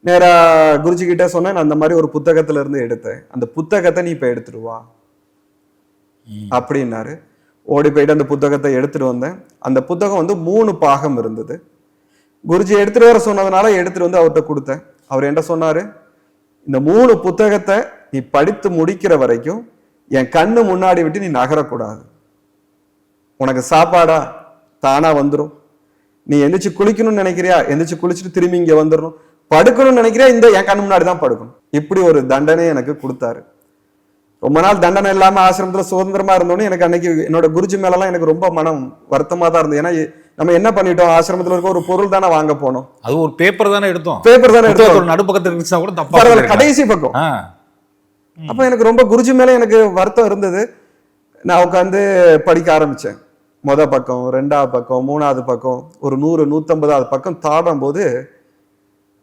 நேரா குருஜி கிட்ட சொன்னேன் நான் அந்த மாதிரி ஒரு புத்தகத்துல இருந்து எடுத்தேன். அந்த புத்தகத்தை நீ இப்ப எடுத்துட்டு வா. ம். அப்படின்னாரு. ஓடி போயிட்டு அந்த புத்தகத்தை எடுத்துட்டு வந்தேன். அந்த புத்தகம் வந்து மூணு பாகம் இருந்தது. குருஜி எடுத்துட்டு வர சொன்னதுனால எடுத்துட்டு வந்து அவர்கிட்ட கொடுத்தேன். அவர் என்ன சொன்னார் இந்த மூணு புத்தகத்தை நீ படித்து முடிக்கிற வரைக்கும் என் கண்ணு முன்னாடி விட்டு நீ நகரக்கூடாது. உனக்கு சாப்பாடா தானா வந்துடும் நீ எந்திரிச்சு குளிக்கணும்னு நினைக்கிறியா? எந்திரிச்சு குளிச்சுட்டு திரும்பி இங்கே வந்துடணும் படுக்கணும்னு நினைக்கிறியா? இந்த என் கண்ணு முன்னாடி தான் படுக்கணும். இப்படி ஒரு தண்டனை எனக்கு கொடுத்தாரு. ரொம்ப நாள் தண்டனை இல்லாமல் ஆசிரமத்தில் சுதந்திரமா இருந்தோன்னு எனக்கு அன்னைக்கு என்னோட குருஜி மேலலாம் எனக்கு ரொம்ப மனம் வருத்தமாக தான் இருந்தது. ஏன்னா நம்ம என்ன பண்ணிட்டோம்? ஆசிரமத்துல இருக்க ஒரு பொருள் தானே வாங்க போனோம். அது ஒரு பேப்பர் தானே எடுத்தோம். பேப்பர் தானே எடுத்தோம். புத்தகத்தோட நடுப்பக்கத்துல இருந்துச்சுன்னா கூட தப்பா. கடைசி பக்கம். அப்ப எனக்கு ரொம்ப குருஜி மேல எனக்கு வருத்தம் இருந்தது. நான் உட்காந்து படிக்க ஆரம்பிச்சேன். முத பக்கம் ரெண்டாவது பக்கம் மூணாவது பக்கம் ஒரு நூறு நூத்தம்பதாவது பக்கம் தாடும் போது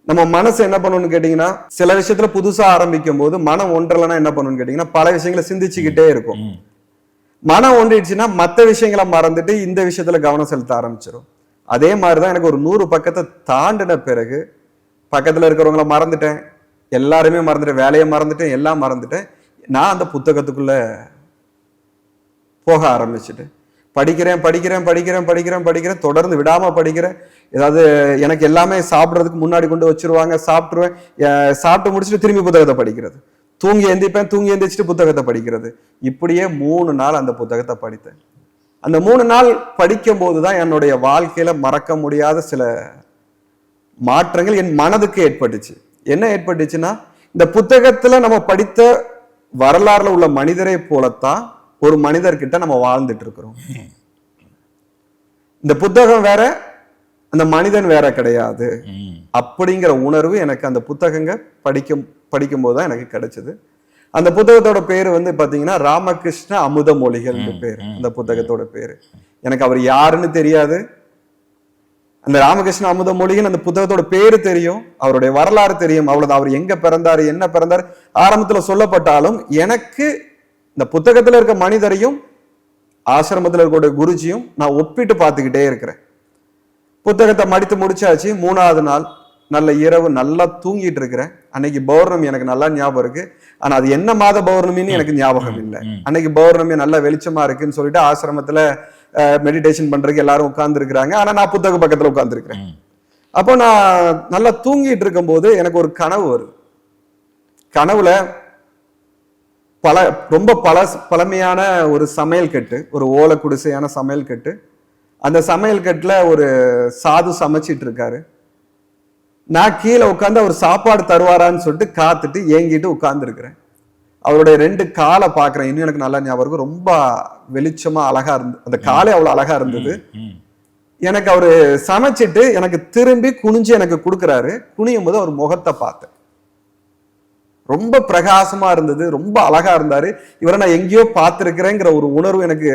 நம்ம மனசு என்ன பண்ணணும்னு கேட்டீங்கன்னா சில விஷயத்துல புதுசா ஆரம்பிக்கும் போது மனம் ஒன்றலைன்னா என்ன பண்ணணும்னு கேட்டீங்கன்னா பல விஷயங்களை சிந்திச்சுக்கிட்டே இருக்கும். மனம் ஒன்றிடுச்சுன்னா மற்ற விஷயங்களை மறந்துட்டு இந்த விஷயத்துல கவனம் செலுத்த ஆரம்பிச்சிடும் அதே மாதிரிதான் எனக்கு ஒரு நூறு பக்கத்தை தாண்டின பிறகு பக்கத்துல இருக்கிறவங்கள மறந்துட்டேன். எல்லாருமே மறந்துட்டேன். வேலையை மறந்துட்டேன். எல்லாம் மறந்துட்டேன். நான் அந்த புத்தகத்துக்குள்ள போக ஆரம்பிச்சுட்டு படிக்கிறேன் படிக்கிறேன் படிக்கிறேன் படிக்கிறேன் படிக்கிறேன். தொடர்ந்து விடாம படிக்கிறேன். ஏதாவது எனக்கு எல்லாமே சாப்பிட்றதுக்கு முன்னாடி கொண்டு வச்சிருவாங்க சாப்பிட்ருவேன் சாப்பிட்டு முடிச்சுட்டு திரும்பி புத்தகத்தை படிக்கிறது. தூங்கி எந்திப்பேன் தூங்கி எந்திரிச்சிட்டு புத்தகத்தை படிக்கிறது. இப்படியே மூணு நாள் அந்த புத்தகத்தை படித்தேன். அந்த மூணு நாள் படிக்கும் போதுதான் என்னுடைய வாழ்க்கையில மறக்க முடியாத சில மாற்றங்கள் என் மனதுக்கு ஏற்பட்டுச்சு. என்ன ஏற்பட்டுச்சுன்னா இந்த புத்தகத்துல நம்ம படித்த வரலாறுல உள்ள மனிதரை போலத்தான் ஒரு மனிதர்கிட்ட நம்ம வாழ்ந்துட்டு இருக்கிறோம். இந்த புத்தகம் வேற அந்த மனிதன் வேற கிடையாது. அப்படிங்கிற உணர்வு எனக்கு அந்த புத்தகங்க படிக்கும் படிக்கும்போது தான் எனக்கு கிடைச்சது. அந்த புத்தகத்தோட பேரு வந்து பாத்தீங்கன்னா ராமகிருஷ்ண அமுத மொழிகள் பேர். அந்த புத்தகத்தோட பேரு. எனக்கு அவர் யாருன்னு தெரியாது. அந்த ராமகிருஷ்ண அமுத மொழிகள் அந்த புத்தகத்தோட பேரு தெரியும். அவருடைய வரலாறு தெரியும். அவ்வளவுதான். அவர் எங்க பிறந்தாரு என்ன பிறந்தாரு ஆரம்பத்துல சொல்லப்பட்டாலும் எனக்கு இந்த புத்தகத்துல இருக்க மனிதரையும் ஆசிரமத்துல இருக்க குருஜியும் நான் ஒப்பிட்டு பார்த்துக்கிட்டே இருக்கிறேன். புத்தகத்தை மடித்து முடிச்சாச்சு. மூணாவது நாள் நல்ல இரவு நல்லா தூங்கிட்டு இருக்கிறேன். அன்னைக்கு பௌர்ணமி எனக்கு நல்லா ஞாபகம் இருக்கு. ஆனா அது என்ன மாத பௌர்ணமின்னு எனக்கு ஞாபகம் இல்லை. அன்னைக்கு பௌர்ணமி நல்ல வெளிச்சமா இருக்குன்னு சொல்லிட்டு ஆசிரமத்துல மெடிடேஷன் பண்றதுக்கு எல்லாரும் உட்கார்ந்து இருக்கிறாங்க. ஆனா நான் புத்தக பக்கத்துல உட்கார்ந்து ம். அப்போ நான் நல்லா தூங்கிட்டு இருக்கும்போது எனக்கு ஒரு கனவு வருது கனவுல பல ரொம்ப பல பழமையான ஒரு சமையல் கட்டு ஒரு ஓலை குடிசையான சமையல் கட்டு அந்த சமையல் கட்டுல ஒரு சாது சமைச்சிட்டு இருக்காரு. நான் கீழே உட்காந்து அவர் சாப்பாடு தருவாரான்னு சொல்லிட்டு காத்துட்டு ஏங்கிட்டு உட்கார்ந்து இருக்கிறேன் அவருடைய ரெண்டு காலை பார்க்கறேன். இன்னும் எனக்கு நல்லா ஞாபகம் ரொம்ப வெளிச்சமா அழகா இருந்து அந்த காலை அவ்வளவு அழகா இருந்தது. எனக்கு அவரு சமைச்சிட்டு எனக்கு திரும்பி குனிஞ்சு எனக்கு கொடுக்குறாரு. குனியும் போது அவர் முகத்தை பார்த்தேன். ரொம்ப பிரகாசமா இருந்தது. ரொம்ப அழகா இருந்தாரு. இவரை நான் எங்கேயோ பார்த்திருக்கிறேங்கிற ஒரு உணர்வு எனக்கு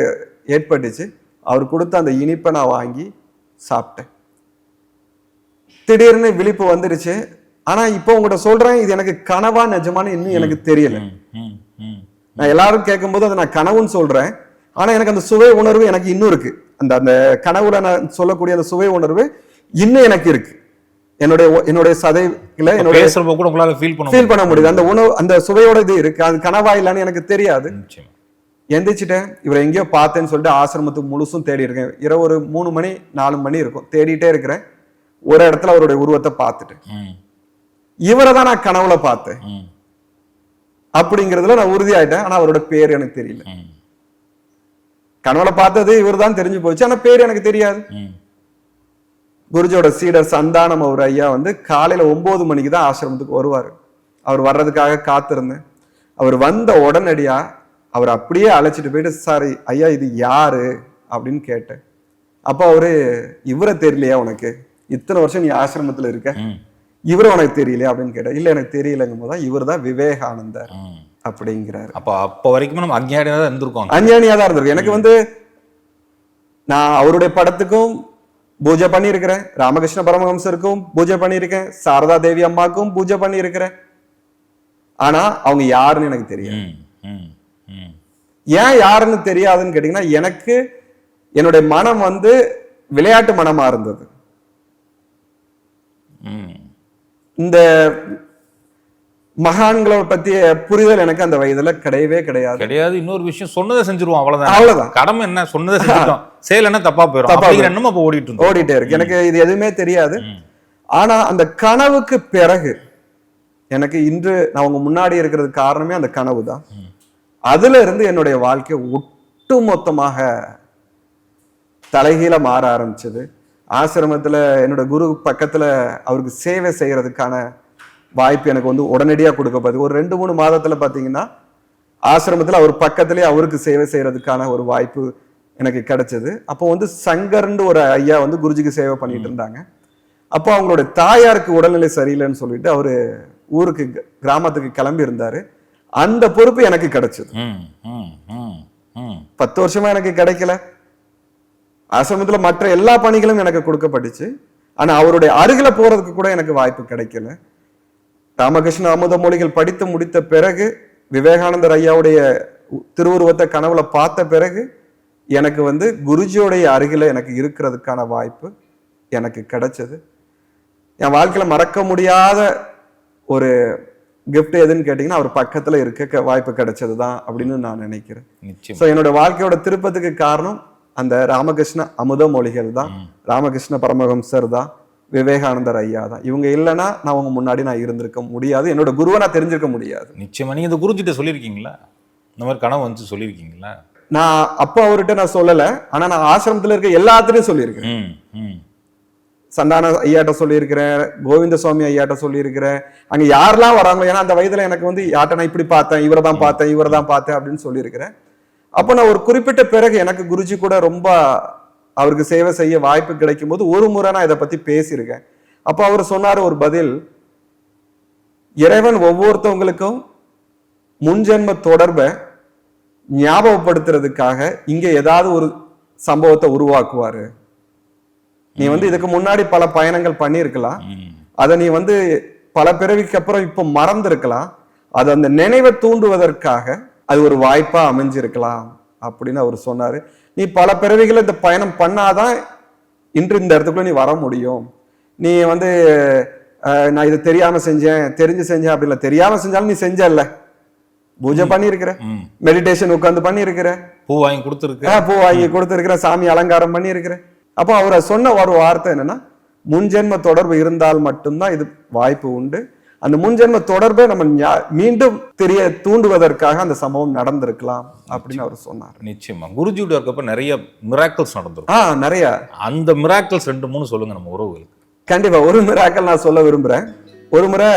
ஏற்பட்டுச்சு. அவர் கொடுத்த அந்த இனிப்பை நான் வாங்கி சாப்பிட்டேன். திடீர்னு விழிப்பு வந்துருச்சு. ஆனா இப்போ உங்கள்கிட்ட சொல்றேன் இது எனக்கு கனவா நிஜமானு இன்னும் எனக்கு தெரியல. நான் எல்லாரும் கேட்கும்போது அதை நான் கனவுன்னு சொல்றேன். ஆனா எனக்கு அந்த சுவை உணர்வு எனக்கு இன்னும் இருக்கு. அந்த அந்த கனவுல நான் சொல்லக்கூடிய அந்த சுவை உணர்வு இன்னும் எனக்கு இருக்கு. என்னுடைய என்னுடைய சதையில என்னுடைய கூட உங்களால ஃபீல் பண்ண ஃபீல் பண்ண முடியுது. அந்த உணவு அந்த சுவையோட இது இருக்கு. அது கனவா இல்லைன்னு எனக்கு தெரியாது. எந்திரிச்சிட்டேன். இவரை எங்கேயோ பார்த்தேன்னு சொல்லிட்டு ஆசிரமத்துக்கு முழுசும் தேடி இருக்கேன். இரவு ஒரு மூணு மணி நாலு மணி இருக்கும். தேடிட்டே இருக்கிறேன். ஒரு இடத்துல அவருடைய உருவத்தை பார்த்துட்டேன். இவரை தான் நான் கனவுல பார்த்தேன். அப்படிங்கிறதுல நான் உறுதியாயிட்டேன். ஆனா அவரோட பேர் எனக்கு தெரியல. கனவுல பார்த்தது இவர் தான் தெரிஞ்சு போச்சு. ஆனா பேர் எனக்கு தெரியாது. ம். குருஜியோட சீடர் சந்தானம் அவர் ஐயா வந்து காலையில ஒன்பது மணிக்கு தான் ஆசிரமத்துக்கு வருவார். அவர் வர்றதுக்காக காத்திருந்தேன். அவர் வந்த உடனடியா அவர் அப்படியே அழைச்சிட்டு போயிட்டு சார் ஐயா இது யாரு? அப்படின்னு கேட்டேன். அப்போ அவரு இவரை தெரியலையா உனக்கு? இத்தனை வருஷம் நீ ஆசிரமத்துல இருக்க? ம். இவரை உனக்கு தெரியலையா? அப்படின்னு கேட்டேன். இல்ல எனக்கு தெரியலங்கும் போது இவர் தான் விவேகானந்தர். அப்படிங்கிறாரு. அப்போ அப்போ வரைக்கும் நம்ம அங்கேயாடியா தான் இருந்திருக்கோம். அஞ்ஞானியா தான் இருந்திருக்கு எனக்கு வந்து நான் அவருடைய படத்துக்கும் பூஜை பண்ணியிருக்கிறேன். ராமகிருஷ்ண பரமஹம்சருக்கும் பூஜை பண்ணியிருக்கேன். சாரதா தேவி அம்மாவுக்கும் பூஜை பண்ணியிருக்கிறேன். ஆனா அவங்க யாருன்னு எனக்கு தெரியும் ஏன் யாருன்னு தெரியாதுன்னு கேட்டீங்கன்னா எனக்கு என்னுடைய மனம் வந்து விளையாட்டு மனமா இருந்தது. இந்த மகான்களை பத்திய புரிதல் எனக்கு அந்த வயதுல கிடையவே கிடையாது. கிடையாது இன்னொரு விஷயம் சொன்னதை செஞ்சிருவோம் அவ்வளவுதான்? அவ்வளவுதான். கடமை என்ன? சொன்னதை செஞ்சுட்டோம். செயல் என்ன? தப்பா போயிடும் தப்பா அப்படிங்கிற எண்ணம் அப்போ ஓடிட்டு ஓடிட்டே இருக்கு. எனக்கு இது எதுவுமே தெரியாது. ஆனா அந்த கனவுக்கு பிறகு எனக்கு இன்று நான் உங்க முன்னாடி இருக்கிறது காரணமே அந்த கனவு தான் அதுல இருந்து என்னுடைய வாழ்க்கை ஒட்டுமொத்தமாக தலைகீழ மாற ஆரம்பிச்சது. ஆசிரமத்துல என்னோட குரு பக்கத்துல அவருக்கு சேவை செய்யறதுக்கான வாய்ப்பு எனக்கு வந்து உடனடியா கொடுக்கப்படுது ஒரு ரெண்டு மூணு மாதத்துல பாத்தீங்கன்னா ஆசிரமத்துல அவர் பக்கத்திலே அவருக்கு சேவை செய்யறதுக்கான ஒரு வாய்ப்பு எனக்கு கிடைச்சது. அப்போ வந்து சங்கர்னு ஒரு ஐயா வந்து குருஜிக்கு சேவை பண்ணிட்டு இருந்தாங்க. அப்போ அவங்களோட தாயாருக்கு உடல்நிலை சரியில்லைன்னு சொல்லிட்டு அவரு ஊருக்கு கிராமத்துக்கு கிளம்பி இருந்தாரு அந்த பொறுப்பு எனக்கு கிடைச்சது. பத்து வருஷமா எனக்கு கிடைக்கல. ஆசிரமத்துல மற்ற எல்லா பணிகளும் எனக்கு கொடுக்கப்பட்டுச்சு. ஆனா அவருடைய அருகில போறதுக்கு கூட எனக்கு வாய்ப்பு கிடைக்கல. ராமகிருஷ்ண அமுத மொழிகள் படித்து முடித்த பிறகு விவேகானந்தர் ஐயாவுடைய திருவுருவத்தை கனவுல பார்த்த பிறகு எனக்கு வந்து குருஜியோடைய அருகில எனக்கு இருக்கிறதுக்கான வாய்ப்பு எனக்கு கிடைச்சது. என் வாழ்க்கையில மறக்க முடியாத ஒரு gift எதுன்னு கேட்டீங்கன்னா அவர் பக்கத்துல இருக்க வாய்ப்பு கிடைச்சதுதான் அப்படின்னு நான் நினைக்கிறேன். நிச்சயம். ஸோ என்னோட வாழ்க்கையோட திருப்பத்துக்கு காரணம் அந்த ராமகிருஷ்ண அமுத மொழிகள் தான். ராமகிருஷ்ண பரமஹம்சர் தான் விவேகானந்தர் ஐயா தான் இவங்க இல்லைன்னா நான் உங்க முன்னாடி நான் இருந்திருக்க முடியாது. என்னோட குருவை நான் தெரிஞ்சிருக்க முடியாது. நிச்சயமா. நீங்க இந்த குருஜிட்ட சொல்லியிருக்கீங்களா? இந்த மாதிரி கனவு வந்து சொல்லியிருக்கீங்களா? நான் அப்போ அவர்கிட்ட நான் சொல்லல. ஆனா நான் ஆசிரமத்துல இருக்க எல்லாத்துலயும் சொல்லியிருக்கேன். சந்தான ஐயாட்ட சொல்லியிருக்கிறேன் கோவிந்த சுவாமி ஐயாட்ட சொல்லியிருக்கிறேன். அங்க யாரெல்லாம் வராங்களோ ஏன்னா அந்த வயதுல எனக்கு வந்து யார்ட்ட நான் இப்படி பார்த்தேன் இவரை தான் பார்த்தேன் இவரை தான் பார்த்தேன் அப்படின்னு சொல்லியிருக்கிறேன். அப்போ நான் ஒரு குறிப்பிட்ட பிறகு எனக்கு குருஜி கூட ரொம்ப அவருக்கு சேவை செய்ய வாய்ப்பு கிடைக்கும் போது ஒரு முறை நான் இதை பத்தி பேசியிருக்கேன். அப்போ அவர் சொன்னார் ஒரு பதில் இறைவன் ஒவ்வொருத்தவங்களுக்கும் முன்ஜென்ம தொடர்பை ஞாபகப்படுத்துறதுக்காக இங்க ஏதாவது ஒரு சம்பவத்தை உருவாக்குவாரு. நீ வந்து இதுக்கு முன்னாடி பல பயணங்கள் பண்ணியிருக்கலாம். அதை நீ வந்து பல பிறவிக்கு அப்புறம் இப்ப மறந்திருக்கலாம். அது அந்த நினைவை தூண்டுவதற்காக அது ஒரு வாய்ப்பா அமைஞ்சிருக்கலாம் அப்படின்னு அவர் சொன்னாரு. நீ பல பிறவிகளை இந்த பயணம் பண்ணாதான் இன்று இந்த இடத்துக்குள்ள நீ வர முடியும். நீ வந்து நான் இது தெரியாம செஞ்சேன் தெரிஞ்சு செஞ்சேன் அப்படி இல்லை. தெரியாம செஞ்சாலும் நீ செஞ்சல்ல. பூஜை பண்ணியிருக்கிற. ம். மெடிடேஷன் உட்காந்து பண்ணியிருக்கிற. பூ வாங்கி கொடுத்துருக்கு. பூ வாங்கி கொடுத்துருக்கிற. சாமி அலங்காரம் பண்ணியிருக்கிறேன் அப்போ அவர் சொன்ன ஒரு வார்த்தை என்னன்னா முன்ஜென்ம தொடர்பு இருந்தால் மட்டும்தான் இது வாய்ப்பு உண்டு. அந்த முன்ஜென்ம தொடர்பை நம்ம மீண்டும் தெரிய தூண்டுவதற்காக அந்த சம்பவம் நடந்திருக்கலாம் அப்படின்னு அவர் சொன்னார். நிச்சயமா. குருஜியோட இருக்கப்ப நிறைய மிராக்கிள்ஸ் நடந்திருக்கும். ஆ நிறைய. அந்த மிராக்கிள்ஸ் ரெண்டு மூணு சொல்லுங்க நம்ம உறவுகளுக்கு. கண்டிப்பா ஒரு மிராக்கள் நான் சொல்ல விரும்புறேன். ஒரு முறை